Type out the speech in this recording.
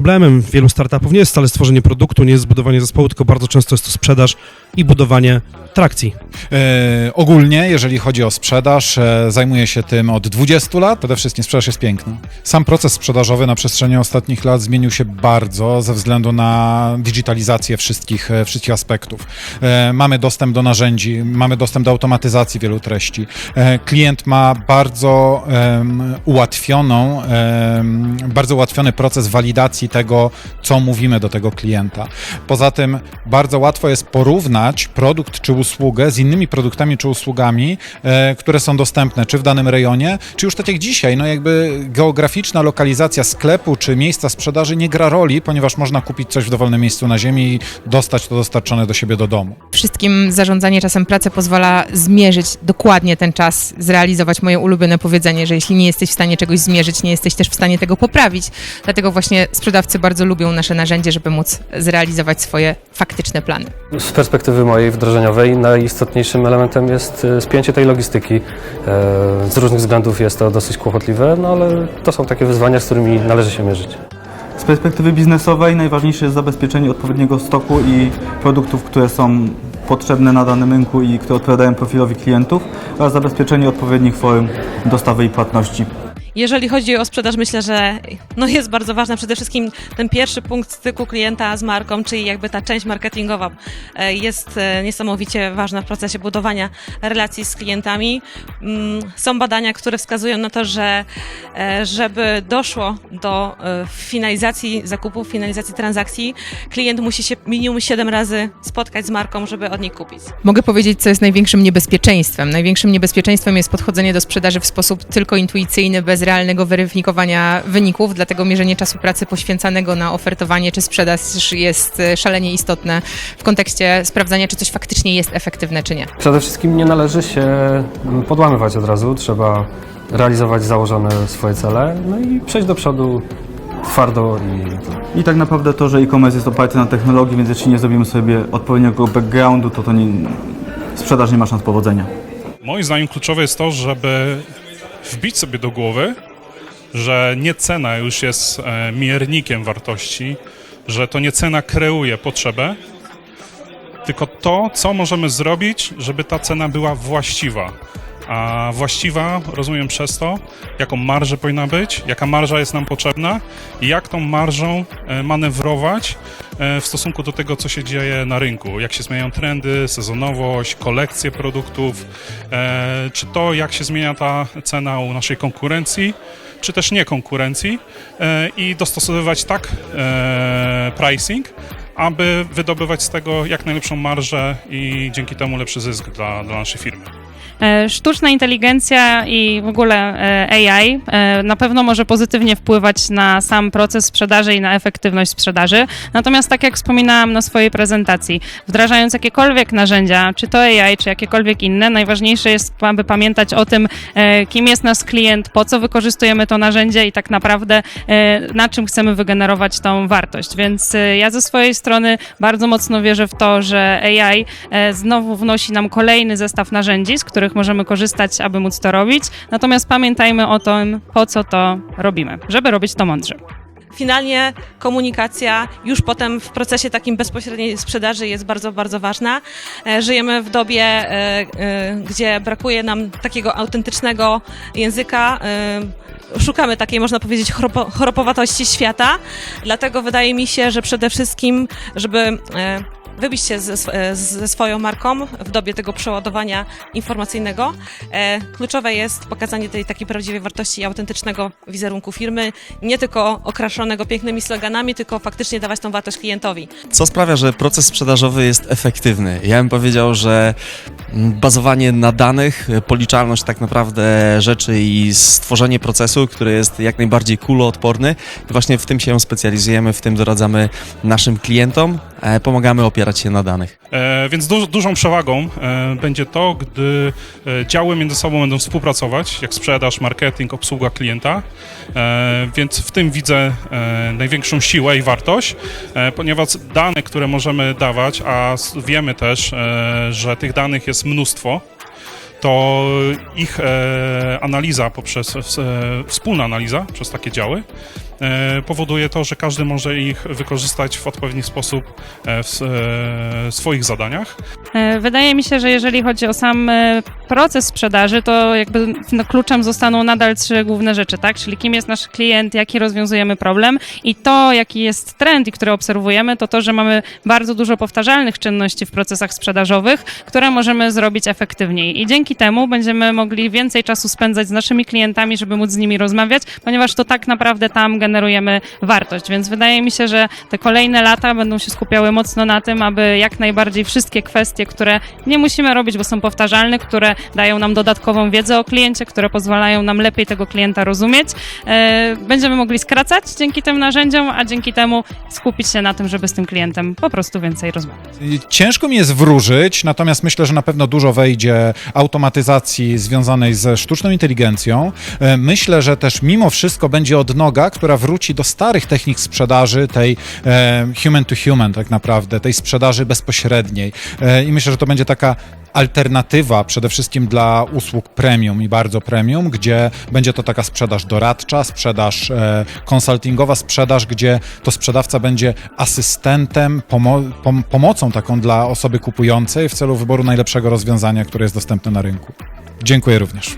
Problemem wielu startupów nie jest wcale stworzenie produktu, nie jest zbudowanie zespołu, tylko bardzo często jest to sprzedaż i budowanie trakcji. E, ogólnie, jeżeli chodzi o sprzedaż, e, zajmuję się tym od 20 lat. Przede wszystkim sprzedaż jest piękna. Sam proces sprzedażowy na przestrzeni ostatnich lat zmienił się bardzo ze względu na digitalizację wszystkich, e, wszystkich aspektów. E, mamy dostęp do narzędzi, mamy dostęp do automatyzacji wielu treści. E, klient ma bardzo em, ułatwioną, em, bardzo ułatwiony proces walidacji tego, co mówimy do tego klienta. Poza tym bardzo łatwo jest porównać produkt czy usługę z innymi produktami czy usługami, e, które są dostępne czy w danym rejonie, czy już tak jak dzisiaj, no jakby geograficzna lokalizacja sklepu czy miejsca sprzedaży nie gra roli, ponieważ można kupić coś w dowolnym miejscu na ziemi i dostać to dostarczone do siebie do domu. Wszystkim zarządzanie czasem pracy pozwala zmierzyć dokładnie ten czas, zrealizować moje ulubione powiedzenie, że jeśli nie jesteś w stanie czegoś zmierzyć, nie jesteś też w stanie tego poprawić. Dlatego właśnie sprzedawcy bardzo lubią nasze narzędzie, żeby móc zrealizować swoje faktyczne plany. Z perspektywy mojej wdrożeniowej najistotniejszym elementem jest e, spięcie tej logistyki. E, Z różnych względów jest to dosyć kłopotliwe, no ale to są takie wyzwania, z którymi należy się mierzyć. Z perspektywy biznesowej najważniejsze jest zabezpieczenie odpowiedniego stoku i produktów, które są potrzebne na danym rynku i które odpowiadają profilowi klientów oraz zabezpieczenie odpowiednich form dostawy i płatności. Jeżeli chodzi o sprzedaż, myślę, że no jest bardzo ważna przede wszystkim ten pierwszy punkt styku klienta z marką, czyli jakby ta część marketingowa e, jest e, niesamowicie ważna w procesie budowania relacji z klientami. Mm, Są badania, które wskazują na to, że e, żeby doszło do finalizacji zakupów, finalizacji transakcji, klient musi się minimum 7 razy spotkać z marką, żeby od niej kupić. Mogę powiedzieć, co jest największym niebezpieczeństwem. Największym niebezpieczeństwem jest podchodzenie do sprzedaży w sposób tylko intuicyjny, bez realnego weryfikowania wyników, dlatego mierzenie czasu pracy poświęcanego na ofertowanie czy sprzedaż jest e, szalenie istotne w kontekście sprawdzania, czy coś faktycznie jest efektywne, czy nie. Przede wszystkim nie należy się podłamywać od razu, trzeba realizować założone swoje cele, no i przejść do przodu twardo i I tak naprawdę to, że e-commerce jest oparty na technologii, więc jeśli nie zrobimy sobie odpowiedniego backgroundu, to, to nie, sprzedaż nie ma szans powodzenia. Moim zdaniem kluczowe jest to, żeby wbić sobie do głowy, że nie cena już jest e, miernikiem wartości, że to nie cena kreuje potrzebę, tylko to, co możemy zrobić, żeby ta cena była właściwa. A właściwa rozumiem przez to, jaką marżę powinna być, jaka marża jest nam potrzebna i jak tą marżą e, manewrować e, w stosunku do tego, co się dzieje na rynku. Jak się zmieniają trendy, sezonowość, kolekcje produktów, e, czy to, jak się zmienia ta cena u naszej konkurencji, czy też nie konkurencji i dostosowywać tak pricing, aby wydobywać z tego jak najlepszą marżę i dzięki temu lepszy zysk dla, dla naszej firmy. E, Sztuczna inteligencja i w ogóle e, AI e, na pewno może pozytywnie wpływać na sam proces sprzedaży i na efektywność sprzedaży. Natomiast tak jak wspominałam na swojej prezentacji, wdrażając jakiekolwiek narzędzia, czy to AI, czy jakiekolwiek inne, najważniejsze jest, aby pamiętać o tym, kim jest nasz klient, po co wykorzystujemy to narzędzie i tak naprawdę na czym chcemy wygenerować tą wartość. Więc ja ze swojej strony bardzo mocno wierzę w to, że AI znowu wnosi nam kolejny zestaw narzędzi, z których możemy korzystać, aby móc to robić. Natomiast pamiętajmy o tym, po co to robimy, żeby robić to mądrze. Finalnie komunikacja już potem w procesie takim bezpośredniej sprzedaży jest bardzo, bardzo ważna. E, Żyjemy w dobie, e, e, gdzie brakuje nam takiego autentycznego języka. Szukamy takiej, można powiedzieć, choropo, świata. Dlatego wydaje mi się, że przede wszystkim, żeby e, wybić się ze, e, ze swoją marką w dobie tego przeładowania informacyjnego, e, kluczowe jest pokazanie tej takiej prawdziwej wartości i autentycznego wizerunku firmy, nie tylko okraszonego pięknymi sloganami, tylko faktycznie dawać tą wartość klientowi. Co sprawia, że proces sprzedażowy jest efektywny? Ja bym powiedział, że bazowanie na danych, policzalność tak naprawdę rzeczy i stworzenie procesu, który jest jak najbardziej kuloodporny. I właśnie w tym się specjalizujemy, w tym doradzamy naszym klientom, e, pomagamy opierać się na danych. E, więc du- dużą przewagą e, będzie to, gdy e, działy między sobą będą współpracować, jak sprzedaż, marketing, obsługa klienta. E, więc w tym widzę e, największą siłę i wartość, e, ponieważ dane, które możemy dawać, a wiemy też, e, że tych danych jest mnóstwo, to ich e, analiza poprzez e, wspólna analiza przez takie działy powoduje to, że każdy może ich wykorzystać w odpowiedni sposób e, w e, swoich zadaniach. E, Wydaje mi się, że jeżeli chodzi o sam e, proces sprzedaży, to jakby no, kluczem zostaną nadal trzy główne rzeczy, tak? Czyli kim jest nasz klient, jaki rozwiązujemy problem i to, jaki jest trend i który obserwujemy, to to, że mamy bardzo dużo powtarzalnych czynności w procesach sprzedażowych, które możemy zrobić efektywniej. I dzięki temu będziemy mogli więcej czasu spędzać z naszymi klientami, żeby móc z nimi rozmawiać, ponieważ to tak naprawdę tam generujemy wartość. Więc wydaje mi się, że te kolejne lata będą się skupiały mocno na tym, aby jak najbardziej wszystkie kwestie, które nie musimy robić, bo są powtarzalne, które dają nam dodatkową wiedzę o kliencie, które pozwalają nam lepiej tego klienta rozumieć, e, będziemy mogli skracać dzięki tym narzędziom, a dzięki temu skupić się na tym, żeby z tym klientem po prostu więcej rozmawiać. Ciężko mi jest wróżyć, natomiast myślę, że na pewno dużo wejdzie automatyzacji związanej ze sztuczną inteligencją. E, Myślę, że też mimo wszystko będzie odnoga, która wróci do starych technik sprzedaży, tej e, human to human tak naprawdę, tej sprzedaży bezpośredniej. E, I myślę, że to będzie taka alternatywa przede wszystkim dla usług premium i bardzo premium, gdzie będzie to taka sprzedaż doradcza, sprzedaż e, konsultingowa, sprzedaż, gdzie to sprzedawca będzie asystentem, pomo- pom- pomocą taką dla osoby kupującej w celu wyboru najlepszego rozwiązania, które jest dostępne na rynku. Dziękuję również.